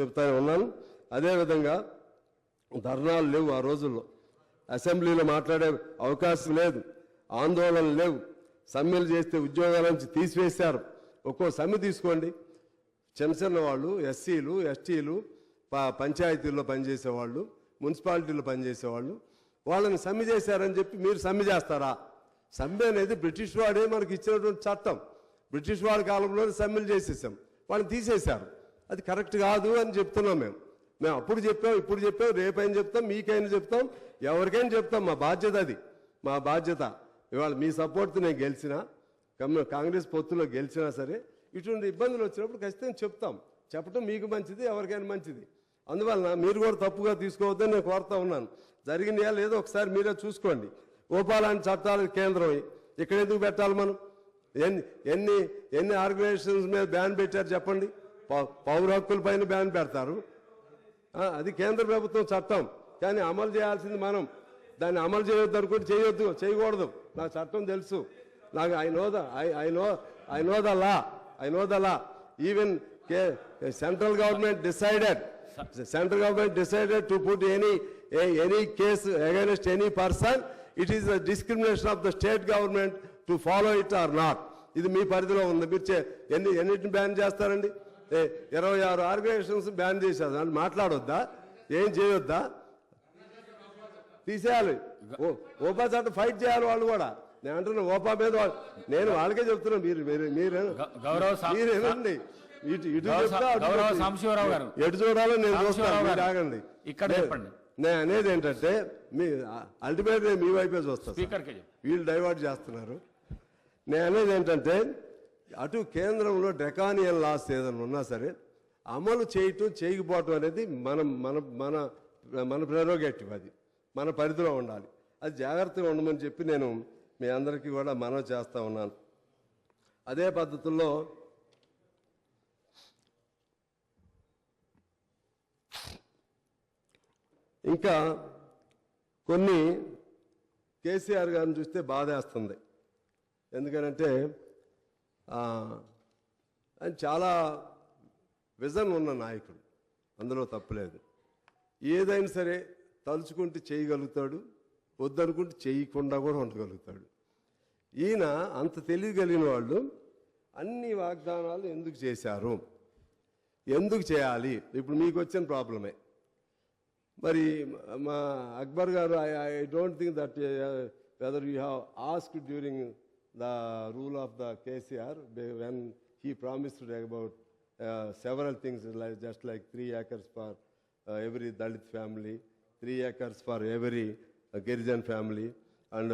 చెప్తానే ఉన్నాను. అదేవిధంగా ధర్నాలు లేవు ఆ రోజుల్లో. అసెంబ్లీలో మాట్లాడే అవకాశం లేదు. ఆందోళనలు లేవు. సమ్మెలు చేస్తే ఉద్యోగాల నుంచి తీసివేశారు. ఒక్కో సమ్మె తీసుకోండి. చిన్న చిన్న వాళ్ళు ఎస్సీలు ఎస్టీలు ప- పంచాయతీల్లో పనిచేసేవాళ్ళు మున్సిపాలిటీలో పనిచేసేవాళ్ళు వాళ్ళని సమ్మె చేశారని చెప్పి మీరు సమ్మె చేస్తారా? సమ్మె అనేది బ్రిటిష్ వాడే మనకి ఇచ్చినటువంటి చట్టం. బ్రిటిష్ వాడి కాలంలోనే సమ్మెలు చేసేసాం. వాళ్ళని తీసేశారు. అది కరెక్ట్ కాదు అని చెప్తున్నాం మేము. మేము అప్పుడు చెప్పాం ఇప్పుడు చెప్పాం రేపైనా చెప్తాం మీకైనా చెప్తాం ఎవరికైనా చెప్తాం. మా బాధ్యత అది. మా బాధ్యత. ఇవాళ మీ సపోర్ట్తో నేను గెలిచినా కాంగ్రెస్ పొత్తులో గెలిచినా సరే ఇటువంటి ఇబ్బందులు వచ్చినప్పుడు ఖచ్చితంగా చెప్తాం. చెప్పడం మీకు మంచిది ఎవరికైనా మంచిది. అందువలన మీరు కూడా తప్పుగా తీసుకోవద్దని నేను కోరుతా ఉన్నాను. జరిగింది లేదో ఒకసారి మీరే చూసుకోండి. ఓపాలాంటి చట్టాలు కేంద్రం. ఇక్కడ ఎందుకు పెట్టాలి మనం? ఎన్ని ఎన్ని ఎన్ని ఆర్గనైజేషన్స్ మీద బ్యాన్ పెట్టారు చెప్పండి. పౌర హక్కుల పైన బ్యాన్ పెడతారు. అది కేంద్ర ప్రభుత్వం చట్టం. కానీ అమలు చేయాల్సింది మనం. దాన్ని అమలు చేయొద్దు అనుకుంటే చేయొద్దు చేయకూడదు. నాకు చట్టం తెలుసు. నాకు I know the I know I know the law I know the law. Even central government decided. Central government decided to put any any case against any person it is the discrimination of the state government to follow it or not ఇది మీ పరిధిలో ఉంది. మీరు ఎన్ని ఎన్నిటిని ban చేస్తారండి? ఇరవై ఆరు organisations ban చేశారు దాన్ని మాట్లాడొద్దా ఏం చేయొద్దా తీసేయాలి ఓపా చట్టం ఫైట్ చేయాలి వాళ్ళు కూడా నేను అంటున్నా ఓపా మీద నేను వాళ్ళకే చెప్తున్నా మీరు మీరు మీరు గ- గౌరవ సా- మీరు వినండి ఇటు ఇటు గౌరవ చెప్తా, అటు గౌరవ చెప్తా. సాంబశివరావు గారు. ఎటు చూడాలో నేను చూస్తాను. ఆగండి ఇక్కడ చెప్పండి. నేను అనేది ఏంటంటే మీ అల్టిమేట్ మీ వైపే చూస్తా సార్. స్పీకర్కే చెప్పు. వీళ్ళు డైవర్ట్ చేస్తున్నారు నేను అనేది ఏంటంటే అటు కేంద్రంలో డెకానియల్ లాస్ ఏదైనా ఉన్నా సరే అమలు చేయటం చేయకపోవటం అనేది మనం మన మన మన ప్రెరోగేటివ్ అది. మన పరిధిలో ఉండాలి. అది జాగ్రత్తగా ఉండమని చెప్పి నేను మీ అందరికీ కూడా మనవి చేస్తూ ఉన్నాను. అదే పద్ధతుల్లో ఇంకా కొన్ని కేసీఆర్ గారిని చూస్తే బాధేస్తుంది. ఎందుకనంటే అని చాలా విజన్ ఉన్న నాయకుడు. అందులో తప్పులేదు ఏదైనా సరే తలుచుకుంటే చేయగలుగుతాడు వద్దనుకుంటే చేయకుండా కూడా ఉండగలుగుతాడు. ఈయన అంత తెలియగలిగిన వాళ్ళు అన్ని వాగ్దానాలు ఎందుకు చేశారు? ఎందుకు చేయాలి? ఇప్పుడు మీకు వచ్చిన ప్రాబ్లమే. మరి మా అక్బర్ గారు I I don't think that whether you have ask during The rule of the KCR when he promised about several things like just like three acres for every Dalit family, 3 acres for every Girijan family, and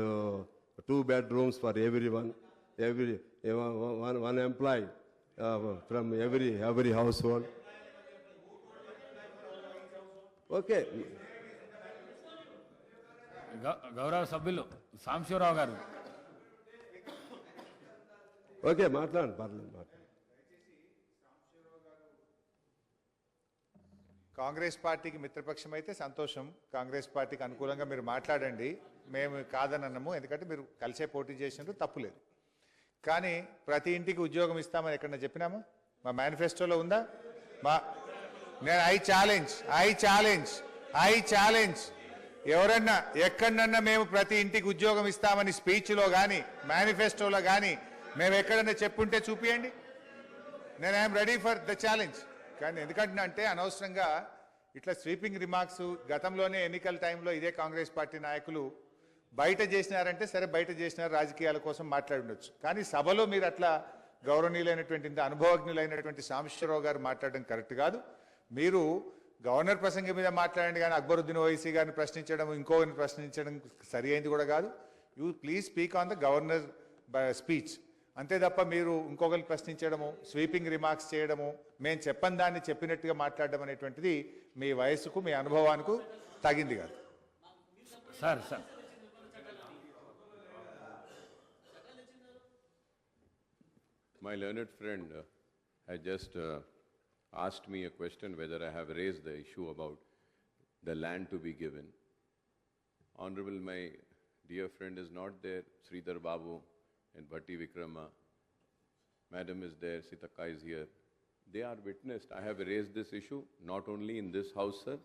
2 bedrooms for everyone, one employee from every household. Okay, గ- గౌరవ సభ్యులు సాంబశివరావు గారు okay మాట్లాడండి పర్లేదు మాట్లాడండి. కాంగ్రెస్ పార్టీకి మిత్రపక్షం అయితే సంతోషం. కాంగ్రెస్ పార్టీకి అనుకూలంగా మీరు మాట్లాడండి. మేము కాదనన్నాము ఎందుకంటే మీరు కలిసే పోటీ చేసినట్టు తప్పులేదు కానీ ప్రతి ఇంటికి ఉద్యోగం ఇస్తామని ఎక్కడన్నా చెప్పినాము? మా మేనిఫెస్టోలో ఉందా? మా నేను I challenge I challenge I challenge ఎవరన్నా ఎక్కడన్నా మేము ప్రతి ఇంటికి ఉద్యోగం ఇస్తామని స్పీచ్లో కానీ మేనిఫెస్టోలో కానీ మేము ఎక్కడన్నా చెప్పుంటే చూపియండి. నేను I'm ready for the challenge. కానీ ఎందుకంటే అంటే అనవసరంగా ఇట్లా స్వీపింగ్ రిమార్క్స్ గతంలోనే ఎన్నికల టైంలో ఇదే కాంగ్రెస్ పార్టీ నాయకులు బయట చేసినారంటే సరే బయట చేసినారు రాజకీయాల కోసం మాట్లాడుండొచ్చు. కానీ సభలో మీరు అట్లా గౌరవనీయులైనటువంటి అనుభవజ్ఞులైనటువంటి సాంబశ్వరరావు గారు మాట్లాడడం కరెక్ట్ కాదు. మీరు గవర్నర్ ప్రసంగం మీద మాట్లాడండి కానీ అక్బరుద్దీన్ ఓవైసీ గారిని ప్రశ్నించడం ఇంకోరిని ప్రశ్నించడం సరి అయింది కూడా కాదు. You please speak on the governor speech. అంతే తప్ప మీరు ఇంకొకరిని ప్రశ్నించడము స్వీపింగ్ రిమార్క్స్ చేయడము మేము చెప్పని దాన్ని చెప్పినట్టుగా మాట్లాడడం అనేటువంటిది మీ వయసుకు మీ అనుభవానికి తగింది కాదు. Sir sir. My learned friend I just asked me question whether I have raised the issue about the land to be given honourable my dear friend is not there Sridhar Babu and Bhatti Vikrama. Madam is there, Sitaka is here. They are witnessed. I have raised this issue not only in this house, sir.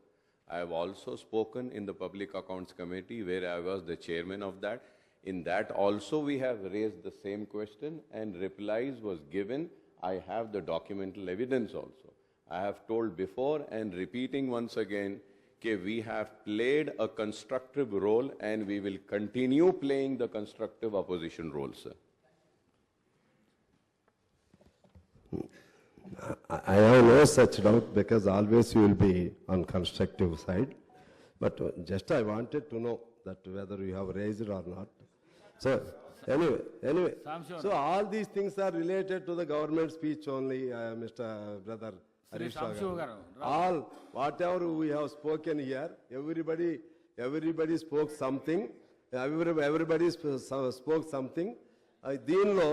I have also spoken in the Public Accounts Committee where I was the chairman of that. In that also we have raised the same question and replies was given. I have the documental evidence also. I have told before and repeating once again, that we have played a constructive role and we will continue playing the constructive opposition role, sir. I I have no such doubt because always you will be on constructive side. But just I wanted to know that whether you have raised it or not. So anyway, anyway, so all these things are related to the government speech only, uh, Mr. Brother We have spoken here, everybody, everybody spoke something, every- everybody sp- so- spoke something. Uh, దీనిలో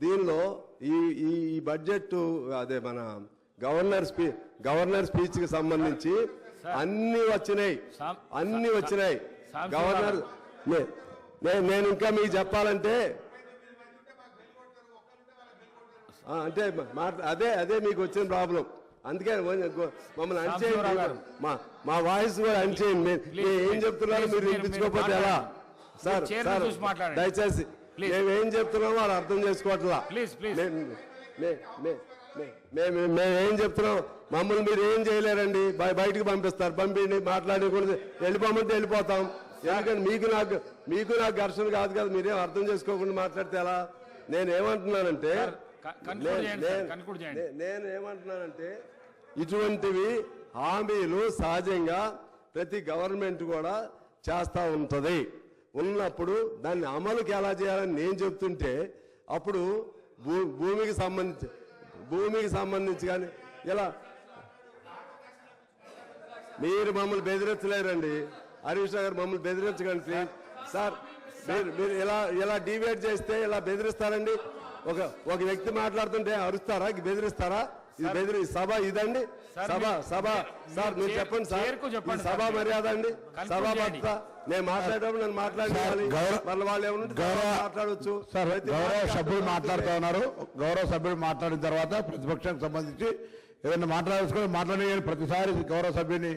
దీనిలో ఈ ఈ budget అదే మన governor స్పీ governor స్పీచ్కి సంబంధించి అన్ని వచ్చినాయి అన్ని వచ్చినాయి గవర్నర్ నే- నే- నేను ఇంకా మీకు చెప్పాలంటే అంటే అదే అదే మీకు వచ్చిన ప్రాబ్లం అందుకే మమ్మల్ని అన్చేయండి గారు. మా మా వాయిస్ కూడా అన్చేయండి మీరు ఏం చెప్తున్నారో మీరు వినిపించుకోకపోతే ఎలా. Sir sir. దయచేసి. మేము ఏం చెప్తున్నామో వాళ్ళు అర్థం చేసుకోవట్లా. మేము చెప్తున్నాం మమ్మల్ని మీరు ఏం చేయలేరండి. బయ- బయటికి పంపిస్తారు. పంపిండి మాట్లాడకూడదు వెళ్ళిపోమంటే వెళ్ళిపోతాం. ఎందుకంటే మీకు నాకు మీకు నాకు ఘర్షణ కాదు కదా. మీరేం అర్థం చేసుకోకుండా మాట్లాడితే ఎలా? నేను ఏమంటున్నానంటే ఇటువంటివి హామీలు సహజంగా ప్రతి గవర్నమెంట్ కూడా చేస్తూ ఉంటుంది. ఉన్నప్పుడు దాన్ని అమలుకి ఎలా చేయాలని నేను చెప్తుంటే అప్పుడు భూ భూమికి సంబంధించి భూమికి సంబంధించి కానీ ఇలా మీరు మమ్మల్ని బెదిరించలేరండి. హరీష్ గారు మమ్మల్ని బెదిరించకండి ప్లీజ్ సార్ మీరు మీరు ఇలా ఇలా డివేట్ చేస్తే ఇలా బెదిరిస్తారండి? ఒక ఒక వ్యక్తి మాట్లాడుతుంటే అరుస్తారా బెదిరిస్తారా? ఇది బెదిరి సభ ఇదండి. సభ సభ. సార్ మీరు చెప్పండి సార్. సభ. మర్యాద అండి. సభ. భద్రత నేను మాట్లాడేటప్పుడు నేను మాట్లాడాలి గౌరవ- మళ్ళీ వాళ్ళు ఏమన్నా గౌరవ మాట్లాడవచ్చు సార్ గౌరవ సభ్యులు మాట్లాడుతూ. ఉన్నారు. గౌరవ సభ్యులు మాట్లాడిన తర్వాత ప్రతిపక్షానికి సంబంధించి ఏదైనా మాట్లాడుకొని మాట్లాడి ప్రతిసారి గౌరవ సభ్యుని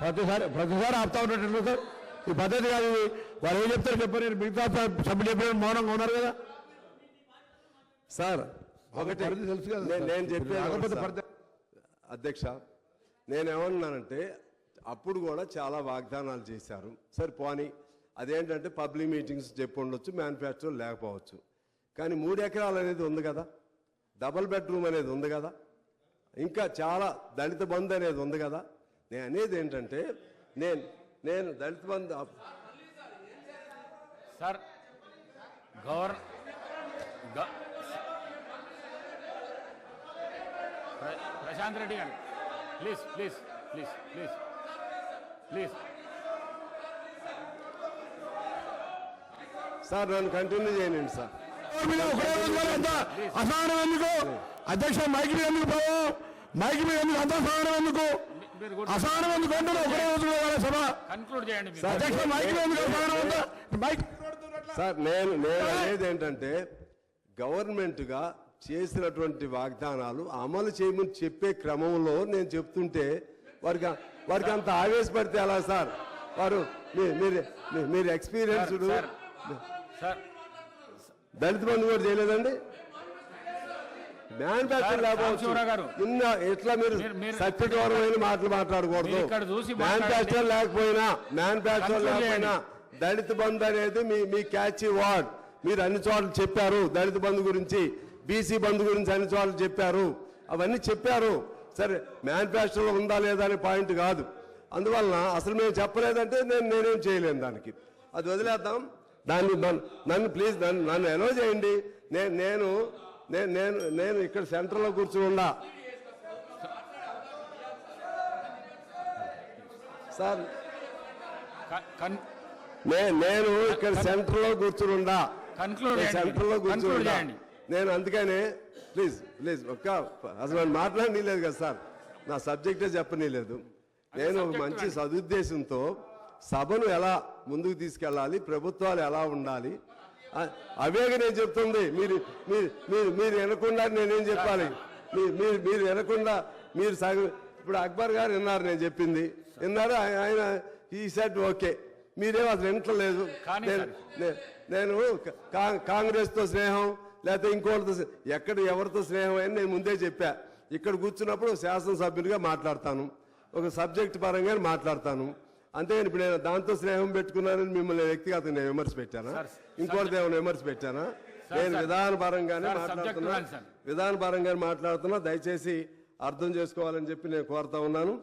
ప్రతిసారి ప్రతిసారి ఆపుతా ఉన్నట్టు సార్. ఈ పద్ధతి కాదు వాళ్ళు ఏం చెప్తారు చెప్పారు. మిగతా సభ్యులు చెప్పిన మౌనంగా ఉన్నారు కదా. సార్ ఒకటి. పరిధి తెలుసు కదా నేను-. పరిధి- అధ్యక్ష నేనేమన్నానంటే అప్పుడు కూడా చాలా వాగ్దానాలు చేశారు. సరే పోనీ అదేంటంటే పబ్లిక్ మీటింగ్స్ చెప్పి ఉండొచ్చు మ్యానుఫ్యాక్చర్ లేకపోవచ్చు. కానీ మూడు ఎకరాలు అనేది ఉంది కదా. డబుల్ బెడ్రూమ్ అనేది ఉంది కదా. ఇంకా చాలా దళిత బంధు అనేది ఉంది కదా. నేను అనేది ఏంటంటే నేను నేను దళిత బంధు సార్ గవర్ గ- ప్ర- ప్రశాంత్ రెడ్డి గారు. Please please please please please. Sir నన్ను కంటిన్యూ చేయండి సార్. అసహనం ఎందుకు? అధ్యక్ష మైకి మీద ఎందుకు పోవు మైకి మీద ఎందుకు? అంత అసహనం ఎందుకు? మీరు కూడా అసహనం ఎందుకు అంటున్నారు ఒకరే రోజు వాళ్ళ సభ. కన్క్లూడ్ చేయండి మీరు. సార్, అధ్యక్ష మైకి మీద ఎందుకు అసహనం ఉందా మైక్ సార్ నేను నేను అనేది ఏంటంటే గవర్నమెంట్గా చేసినటువంటి వాగ్దానాలు అమలు చేయమని చెప్పే క్రమంలో నేను చెప్తుంటే వారికి వారికి అంత ఆవేశపడితే ఎలా సార్? వారు మీరు మీరు సార్ దళిత బంధు కూడా చేయలేదండి? లేకపోవచ్చు. మీరు సత్యగౌరవమైన మాటలు మాట్లాడకూడదు. మ్యానుఫ్యాక్చర్ లేకపోయినా మ్యానుఫ్యాక్చర్ లేకపోయినా దళిత బంధు అనేది మీ మీ క్యాచ్ వార్డ్ మీరు అన్ని చోట్ల చెప్పారు దళిత బంధు గురించి. బీసీ బంధు గురించి అన్ని చోట్ల చెప్పారు. అవన్నీ చెప్పారు. సరే మ్యానుఫ్యాక్చర్ ఉందా లేదా అనే పాయింట్ కాదు. అందువలన అసలు మేము చెప్పలేదంటే నేను నేనేం చేయలేను దానికి. అది వదిలేద్దాం. దాన్ని నన్ను- నన్ను ప్లీజ్ నన్ను నన్ను ఎలో చేయండి. నేను నేను నేను నేను నేను ఇక్కడ సెంటర్లో కూర్చుని ఉండా సార్ నేను ఇక్కడ సెంటర్లో కూర్చుని Conclude నేను అందుకనే ప్లీజ్ ప్లీజ్ ఒక్క అసలు నన్ను మాట్లాడనీలేదు కదా సార్. నా సబ్జెక్టే చెప్పనీలేదు నేను ఒక మంచి. సదుద్దేశంతో సభను ఎలా ముందుకు తీసుకెళ్ళాలి ప్రభుత్వాలు ఎలా ఉండాలి అవేగా నేను చెప్తుంది. మీరు మీరు మీరు మీరు వినకుండా నేనేం చెప్పాలి? మీ- మీరు మీరు వినకుండా మీరు సగం ఇప్పుడు అక్బర్ గారు విన్నారు నేను చెప్పింది. విన్నారు? ఆయ- ఆయన ఈ సెట్ ఓకే మీరేమో అసలు వింటలేదు నేను నే- నేను కా- కాంగ్రెస్తో స్నేహం లేకపోతే స్నే- ఎక్కడ ఎవరితో స్నేహం అని నేను ముందే చెప్పా. ఇక్కడ కూర్చున్నప్పుడు శాసనసభ్యునిగా మాట్లాడతాను. ఒక సబ్జెక్ట్ పరంగా మాట్లాడతాను. అంతేగాని ఇప్పుడు నేను దాంతో స్నేహం పెట్టుకున్నానని మిమ్మల్ని వ్యక్తిగతంగా నేను విమర్శ పెట్టానా? ఇంకోటి ఏమైనా విమర్శ పెట్టానా? నేను. విధానపరంగానే మాట్లాడుతున్నా. విధానపరంగానే మాట్లాడుతున్నా. దయచేసి అర్థం చేసుకోవాలని చెప్పి నేను కోరుతా ఉన్నాను.